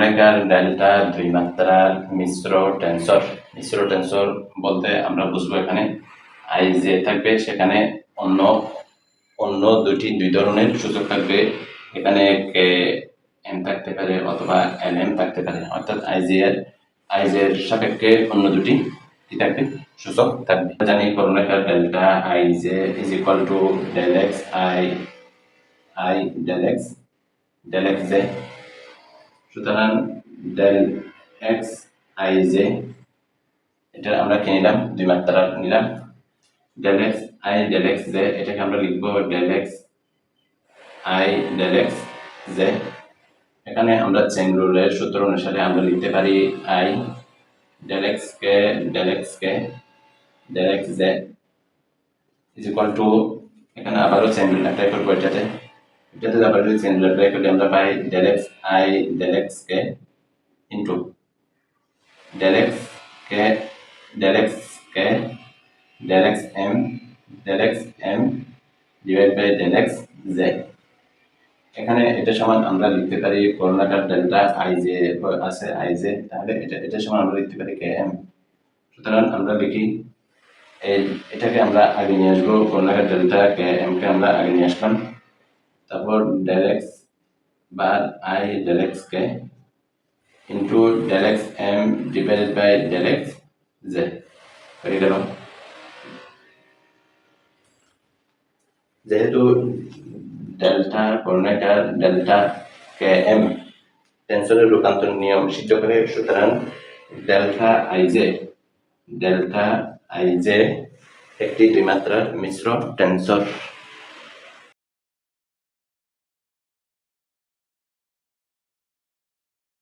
করোনেকার delta দুই মাত্রার মিশ্র tensor মিশ্র tensor বলতে আমরা বুঝব এখানে আই যে থাকবে, সেখানে অন্য অন্য দুটি দুই ধরনের সূচক থাকবে। এখানে কে এম থাকতে পারে অথবা এল এম থাকতে পারে। অর্থাৎ আই আইজি এর আইজি এর সাপেক্ষে অন্য দুটি কি থাকবে, সূচক থাকবে। জানি করোনেকার delta I J is equal to del X I I del X del X J সুতরাং ডেল এক্স আই জে এটা আমরা কি নিলাম, দুই মাত্রা নিলাম। Del X I del X J এটাকে আমরা লিখব del X I del X J এখানে আমরা চেন রুলের সূত্র অনুসারে আমরা লিখতে পারি I del X K del X K del X J is equal to এখানে আবারও চেন রুল অ্যাপ্লাই করব এটাতে। এটাতে আবার যদি অ্যাপ্লাই করলে আমরা পাই del X I del X K into del X K del X K del X M del X M divide by del X J এখানে এটা সমান আমরা লিখতে পারি করোনাটার ডেল্টা আই জে আছে আই জে তাহলে এটা এটা সমান আমরা লিখতে পারি কে এম সুতরাং আমরা লিখি এটাকে আমরা আগে নিয়ে আসব করোনাটার ডেল্টা কে এম কে আমরা আগে নিয়ে আসলাম। তারপর del X bar I del X K into del X M divided by del X J হয়ে গেল যেহেতু ডেল্টা করোনেটার ডেল্টা কে এম টেন্সরের রূপান্তর নিয়ম সিদ্ধ করে, সুতরাং ডেল্টা আইজে ডেল্টা আইজে একটি দুই মাত্রার মিশ্র টেন্সর